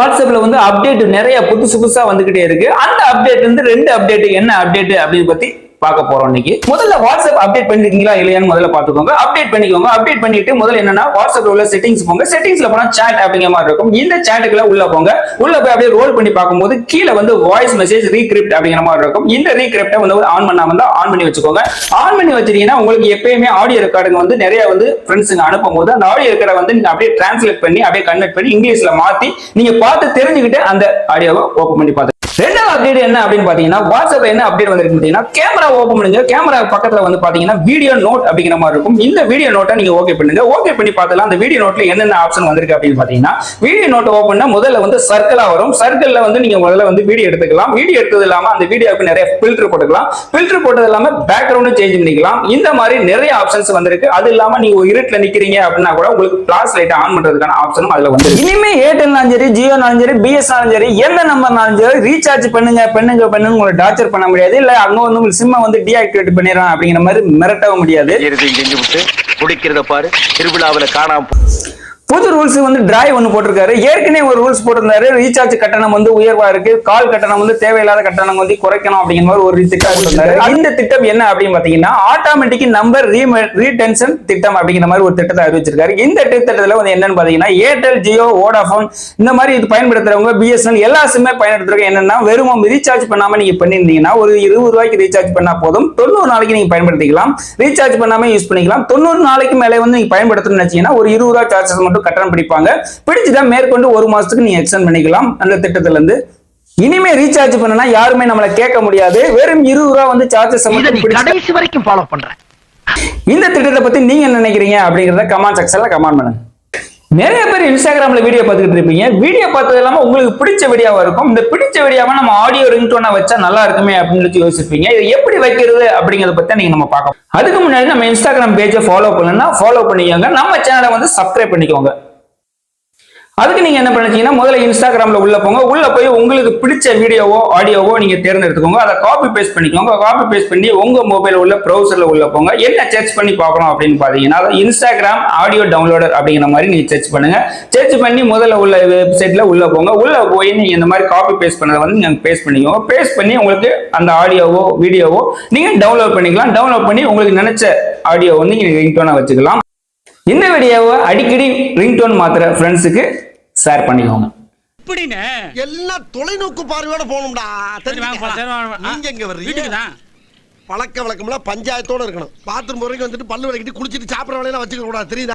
வாட்ஸ்அப்ல வந்து அப்டேட் நிறைய புதுசு புதுசா வந்துகிட்டே இருக்கு. அந்த அப்டேட் வந்து ரெண்டு அப்டேட் என்ன அப்டேட் அப்படின்னு பத்தி பார்க்க போறோம் இன்னைக்கு. முதல்ல வாட்ஸ்அப் அப்டேட் பண்ணிருக்கீங்களா இல்லையான்னு முதல்ல பாத்துக்கோங்க அப்டேட் பண்ணிக்கோங்க. அப்டேட் பண்ணிட்டு முதல்ல என்னன்னா வாட்ஸ்அப்ல உள்ள செட்டிங்ஸ் போங்க. செட்டிங்ஸ்ல போனா சாட் அப்படிங்கிற மாதிரி இருக்கும். இந்த சாட்டுக்குள்ள உள்ள போங்க. உள்ள போய் அப்படியே ரோல் பண்ணி பார்க்கும்போது கீழே வந்து வாய்ஸ் மெசேஜ் ரீகிரிப்ட் அப்படிங்கிற மாதிரி இருக்கும். இந்த ரீகிரிப்டை வந்து ஆன் பண்ணாம இருந்தா ஆன் பண்ணி வச்சுக்கோங்க. ஆன் பண்ணி வச்சிட்டீங்கன்னா உங்களுக்கு எப்பயுமே ஆடியோ ரெக்கார்டுங்க வந்து நிறைய வந்து ஃப்ரெண்ட்ஸுங்க அனுப்பும் போது அந்த ஆடியோ ரெக்கார்டை வந்து நீங்க அப்படியே டிரான்ஸ்லேட் பண்ணி அப்படியே கன்வெர்ட் பண்ணி இங்கிலீஷ்ல மாத்தி நீங்க பார்த்து தெரிஞ்சுக்கிட்டு அந்த ஆடியோவை ஓப்பன் பண்ணி பார்த்து ரெண்டாவது அப்டேட் என்ன அப்படின்னு பாத்தீங்கன்னா வாட்ஸ்அப் என்ன அப்டேட் வந்திருக்கு கேமரா ஓபன் பண்ணுங்க. கேமரா பக்கத்துல வந்து பாத்தீங்கன்னா வீடியோ நோட் அப்படிங்கிற மாதிரி இருக்கும். இந்த வீடியோ நோட்டை நீங்க ஓகே பண்ணுங்க. ஓகே பண்ணி பார்த்தலாம் அந்த வீடியோ நோட்ல என்னென்ன ஆப்ஷன் வந்திருக்கு அப்படின்னு பாத்தீங்கன்னா வீடியோ நோட் ஓபன் முதல்ல வந்து சர்க்கிளா வரும். சர்க்கிள்ல வந்து நீங்க முதல்ல வந்து வீடியோ எடுத்துக்கலாம். வீடியோ எடுத்தது இல்லாம அந்த வீடியோக்கு நிறைய ஃபில்டர் போட்டுக்கலாம். ஃபில்டர் போட்டது இல்லாம பேக்ரவுண்டும் சேஞ்ச் பண்ணிக்கலாம். இந்த மாதிரி நிறைய ஆப்ஷன்ஸ் வந்திருக்கு. அது இல்லாம நீங்க இருட்டுல நிக்கிறீங்க அப்படின்னா கூட உங்களுக்கு பிளாஸ் லைட் ஆன் பண்றதுக்கான ஆப்ஷனும் அதுல வந்து இனிமே ஏர்டெல்னாலும் சரி ஜியோனாலும் சரி பிஎஸ்னாலும் சரி எந்த நம்பர்னாலும் சரி ரீசார்ஜ் பண்ணுங்க பண்ணுங்க பண்ணுங்க உங்களை டார்ச்சர் பண்ண முடியாது. இல்ல அங்க வந்து உங்களுக்கு சிம்ம வந்து டீஆக்டிவேட் பண்ணிடுறான் அப்படிங்கிற மாதிரி மிரட்டவும் முடியாது. செய்யறதையும் செஞ்சு விட்டு குடிக்கிறத பாரு. திருவிழாவில் காணாம புது ரூல்ஸ் வந்து டிராய் ஒன்று போட்டிருக்காரு. ஏற்கனவே ஒரு ரூல்ஸ் போட்டிருந்தாரு. ரீசார்ஜ் கட்டணம் வந்து உயர்வா இருக்கு. கால் கட்டணம் வந்து தேவையில்லாத கட்டணம் வந்து குறைக்கணும் அப்படிங்கிற மாதிரி ஒரு திட்டம் போட்டிருந்தாரு. இந்த திட்டம் என்ன அப்படின்னு பாத்தீங்கன்னா ஆட்டோமேட்டிக் நம்பர் ரீடென்ஷன் திட்டம் அப்படிங்கிற மாதிரி ஒரு திட்டத்தை அறிவிச்சிருக்காரு. இந்த திட்டத்துல வந்து என்னன்னு பாத்தீங்கன்னா ஏர்டெல் ஜியோ வோடாஃபோன் இந்த மாதிரி இது பயன்படுத்துறவங்க பிஎஸ்என்எல் எல்லா சிம்மே பயன்படுத்துறவங்க என்னன்னா வெறும் ரீசார்ஜ் பண்ணாம நீங்க பண்ணிருந்தீங்கன்னா ஒரு இருபது ரூபாய்க்கு ரீசார்ஜ் பண்ணா போதும். தொண்ணூறு நாளைக்கு நீங்க பயன்படுத்திக்கலாம். ரீசார்ஜ் பண்ணாம யூஸ் பண்ணிக்கலாம். தொண்ணூறு நாளைக்கு மேலே வந்து நீங்க பயன்படுத்தணும்னு வச்சீங்கன்னா ஒரு இருபது ரூபாய் சார்ஜஸ் மட்டும் கட்டணம் பிடிப்பாங்க. பிடிச்சுட்டா மேற்கொண்டு ஒரு மாசத்துக்கு நீங்க எக்ஸ்டெண்ட் பண்ணிக்கலாம். அந்த திட்டத்துல இருந்து இனிமே ரீசார்ஜ் பண்ணனா யாருமே நம்மள கேட்க முடியாது. வெறும் இருபது ரூபா வந்து சார்ஜஸ் நீ கடைசி வரைக்கும் ஃபாலோ பண்ற இந்த திட்டத்தை பத்தி நீங்க என்ன நினைக்கிறீங்க? அப்படிங்கறத கமெண்ட் செக்ஷன்ல கமெண்ட் பண்ணுங்க. நிறைய பேர் இன்ஸ்டாகிராம்ல வீடியோ பார்த்துட்டு இருப்பீங்க. வீடியோ பார்த்தது இல்லாம உங்களுக்கு பிடிச்ச வீடியோவா இருக்கும். இந்த பிடிச்ச வீடியோவை நம்ம ஆடியோ ரிங்டோனா வச்சா நல்லா இருக்குமே அப்படின்னு சொல்லி யோசிப்பீங்க. இதை எப்படி வைக்கிறது அப்படிங்கறத பத்தி நீங்க நம்ம பார்க்கலாம். அதுக்கு முன்னாடி நம்ம இன்ஸ்டாகிராம் பேஜை ஃபாலோ பண்ணலன்னா ஃபாலோ பண்ணிக்கோங்க. நம்ம சேனலை வந்து சப்ஸ்கிரைப் பண்ணிக்கோங்க. அதுக்கு நீங்க என்ன பண்ணிட்டீங்கன்னா முதல்ல இன்ஸ்டாகிராம்ல உள்ள போங்க. உள்ள போய் உங்களுக்கு பிடிச்ச வீடியோவோ ஆடியோவோ நீங்க தேர்ந்தெடுத்துக்கோங்க. அதை காப்பி பேஸ்ட் பண்ணிக்கோங்க. காப்பி பேஸ்ட் பண்ணி உங்க மொபைல் உள்ள ப்ரௌசர்ல உள்ள போங்க. என்ன சர்ச் பண்ணி பார்க்கணும் அப்படின்னு பாத்தீங்கன்னா இன்ஸ்டாகிராம் ஆடியோ டவுன்லோடர் அப்படிங்கிற மாதிரி நீங்க சர்ச் பண்ணுங்க. சர்ச் பண்ணி முதல்ல உள்ள வெப்சைட்ல உள்ள போங்க. உள்ள போய் நீங்க இந்த மாதிரி காப்பி பேஸ்ட் பண்ணதை வந்து நீங்க பேஸ்ட் பண்ணிக்கோங்க. பேஸ்ட் பண்ணி உங்களுக்கு அந்த ஆடியோவோ வீடியோவோ நீங்க டவுன்லோட் பண்ணிக்கலாம். டவுன்லோட் பண்ணி உங்களுக்கு நினைச்ச ஆடியோ வந்து நீங்க ரிங்டோனா வச்சுக்கலாம். இந்த வீடியோவை அடிக்கடி ரிங்டோன் மாத்திர ஃப்ரெண்ட்ஸுக்கு ஷேர் பண்ணிக்கோங்க. இப்படின்னு எல்லாம் தொலைநோக்கு பார்வையோட போகணும்டா. தான். பழக்க வழக்கம்லாம் பஞ்சாயத்தோட இருக்கணும். பாத்ரூம் வரைக்கும் வந்துட்டு பல்லு விளக்கிட்டு குளிச்சிட்டு சாப்பிடுற வேலையெல்லாம் வச்சுக்க கூடாது தெரியுதா?